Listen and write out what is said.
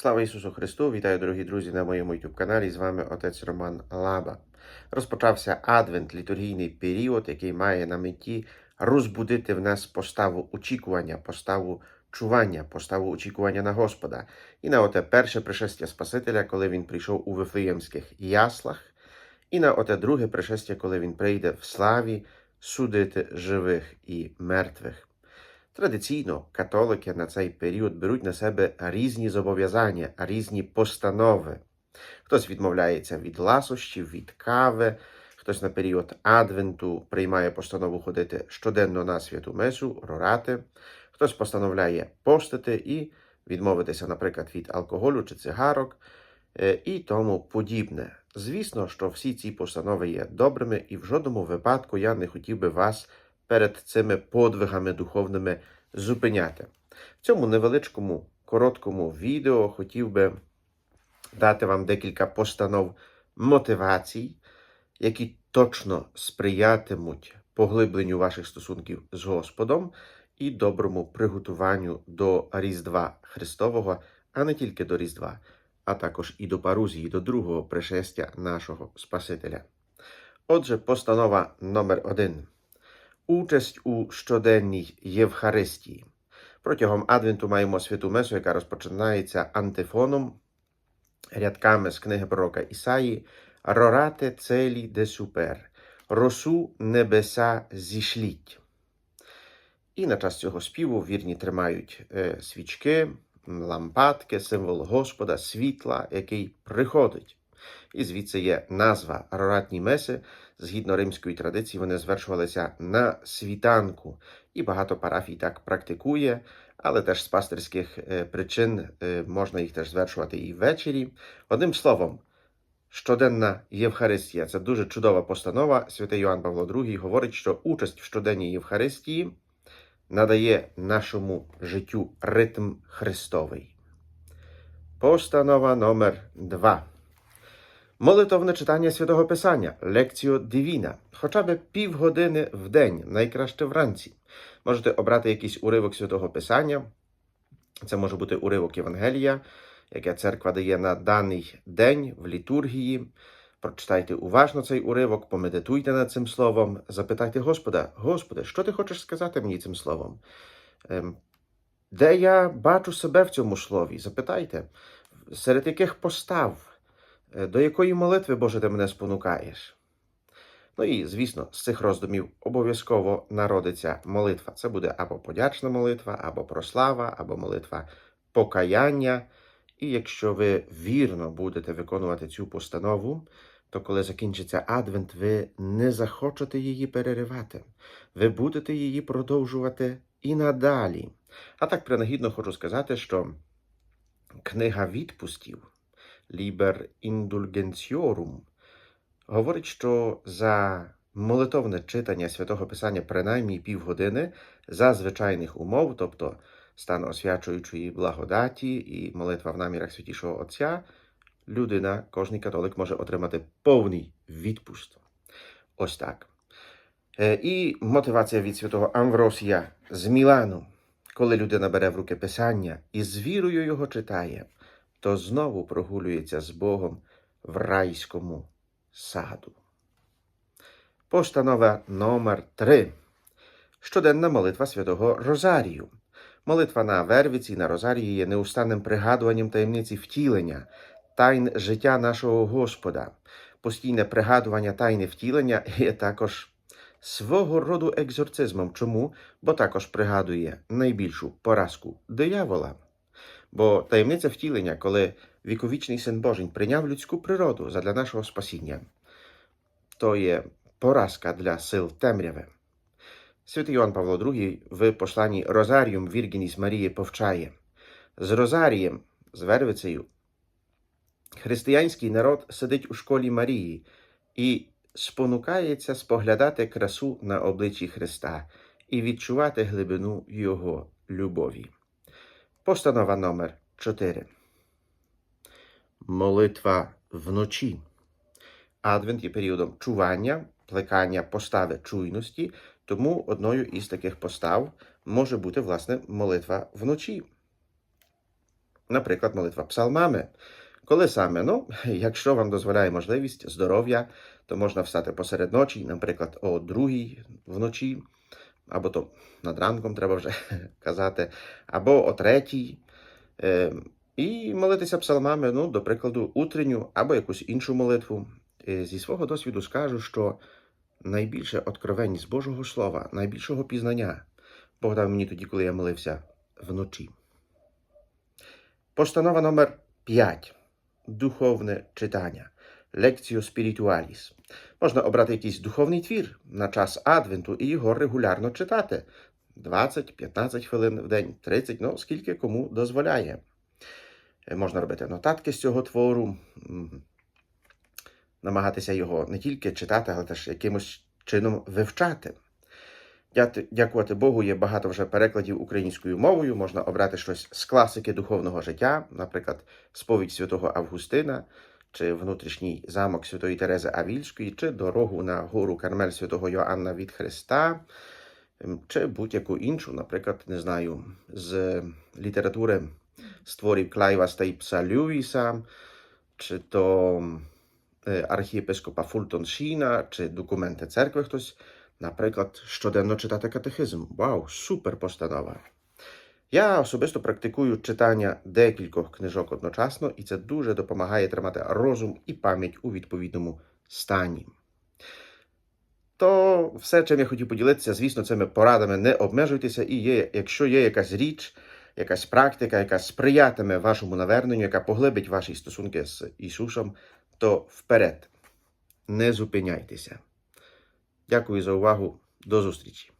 Слава Ісусу Христу! Вітаю, дорогі друзі, на моєму youtube каналі. З вами отець Роман Лаба. Розпочався адвент, літургійний період, який має на меті розбудити в нас поставу очікування, поставу чування, поставу очікування на Господа. І на оте перше пришестя Спасителя, коли він прийшов у Вифлеємських яслах, і на оте друге пришестя, коли він прийде в славі судити живих і мертвих. Традиційно католики на цей період беруть на себе різні зобов'язання, різні постанови. Хтось відмовляється від ласощів, від кави, хтось на період адвенту приймає постанову ходити щоденно на святу месу, рорати, хтось постановляє постити і відмовитися, наприклад, від алкоголю чи цигарок е, і тому подібне. Звісно, що всі ці постанови є добрими, і в жодному випадку я не хотів би вас перед цими подвигами духовними зупиняти. В цьому невеличкому короткому відео хотів би дати вам декілька постанов мотивацій, які точно сприятимуть поглибленню ваших стосунків з Господом і доброму приготуванню до Різдва Христового, а не тільки до Різдва, а також і до парузії, до другого пришестя нашого Спасителя. Отже, постанова номер один. Участь у щоденній Євхаристії. Протягом Адвенту маємо святу Месу, яка розпочинається антифоном, рядками з книги пророка Ісаї Рорате целі де супер, росу небеса зішліть. І на час цього співу вірні тримають е, свічки, лампадки, символ Господа, світла, який приходить. І звідси є назва роратні меси. Згідно римської традиції, вони звершувалися на світанку, і багато парафій так практикує, але теж з пастирських е, причин е, можна їх теж звершувати і ввечері. Одним словом, щоденна Євхаристія це дуже чудова постанова. Святий Йоанн Павло II говорить, що участь в щоденній Євхаристії надає нашому життю ритм Христовий. Постанова номер 2. Молитовне читання святого Писання, лекціо Дивіна, хоча б півгодини в день, найкраще вранці. Можете обрати якийсь уривок святого Писання. Це може бути уривок Євангелія, яке церква дає на даний день в літургії. Прочитайте уважно цей уривок, помедитуйте над цим словом, запитайте Господа, Господи, що ти хочеш сказати мені цим словом? Ем, Де я бачу себе в цьому слові? Запитайте, серед яких постав? Е, До якої молитви, Боже, ти мене спонукаєш? Ну і, звісно, з цих роздумів обов'язково народиться молитва. Це буде або подячна молитва, або прослава, або молитва покаяння. І якщо ви вірно будете виконувати цю постанову, то коли закінчиться адвент, ви не захочете її переривати. Ви будете її продовжувати і надалі. А так принагідно хочу сказати, що книга відпустів. Liber Indulgentiorum, говорить, що за молитовне читання святого Писання принаймні півгодини за звичайних умов, тобто стан освячуючої благодаті і молитва в намірах святішого Отця, людина, кожний католик може отримати повний відпуст. Ось так. Е, І мотивація від святого Амвросія з Мілану, коли людина бере в руки Писання і з вірою його читає то знову прогулюється з Богом в райському саду. Постанова номер 3 Щоденна молитва святого Розарію. Молитва на Вервіці і на Розарії є неустанним пригадуванням таємниці втілення, тайн життя нашого Господа. Постійне пригадування тайни втілення є також свого роду екзорцизмом. Чому? Бо також пригадує найбільшу поразку диявола. Бо таємниця втілення, коли віковічний син Божий прийняв людську природу задля нашого спасіння, то є поразка для сил темряви. Святий Йоанн Павло II в посланні Розаріум Віргініс Марії повчає з Розарієм, з Вервицею, християнський народ сидить у школі Марії і спонукається споглядати красу на обличчі Христа і відчувати глибину Його любові. Постанова номер 4. Молитва вночі. Адвент є періодом чування, плекання постави чуйності, тому одною із таких постав може бути, власне, молитва вночі. наприклад, молитва псалмами. Коли саме? Ну, якщо вам дозволяє можливість здоров'я, то можна встати посеред ночі, наприклад, о другій вночі, або то над ранком треба вже казати, або о третій. Е, і молитися псалмами, ну, до прикладу, утренню або якусь іншу молитву. Е, Зі свого досвіду скажу, що найбільше откровенність Божого Слова, найбільшого пізнання Бог дав мені тоді, коли я молився вночі. Постанова номер 5. Духовне читання. Лекціо спіритуаліс. Можна обрати якийсь духовний твір на час адвенту і його регулярно читати. 20-15 хвилин в день, 30, ну скільки кому дозволяє. Можна робити нотатки з цього твору, намагатися його не тільки читати, але теж якимось чином вивчати. Дякувати Богу, є багато вже перекладів українською мовою. Можна обрати щось з класики духовного життя, наприклад, сповідь святого Августина, чи внутрішній замок святої Терези Авільської, чи дорогу на гору Кармель святого Йоанна від Христа, ем, чи будь-яку іншу, наприклад, не знаю, з літератури створів Клайва Стейпса Льюіса, чи то е, архієпископа Фултон Шіна, чи документи церкви хтось, наприклад, щоденно читати катехизм. Вау, супер постанова! Я особисто практикую читання декількох книжок одночасно, і це дуже допомагає тримати розум і пам'ять у відповідному стані. То все, чим я хотів поділитися, звісно, цими порадами не обмежуйтеся, і є, якщо є якась річ, якась практика, яка сприятиме вашому наверненню, яка поглибить ваші стосунки з Ісусом, то вперед, не зупиняйтеся. Дякую за увагу. До зустрічі!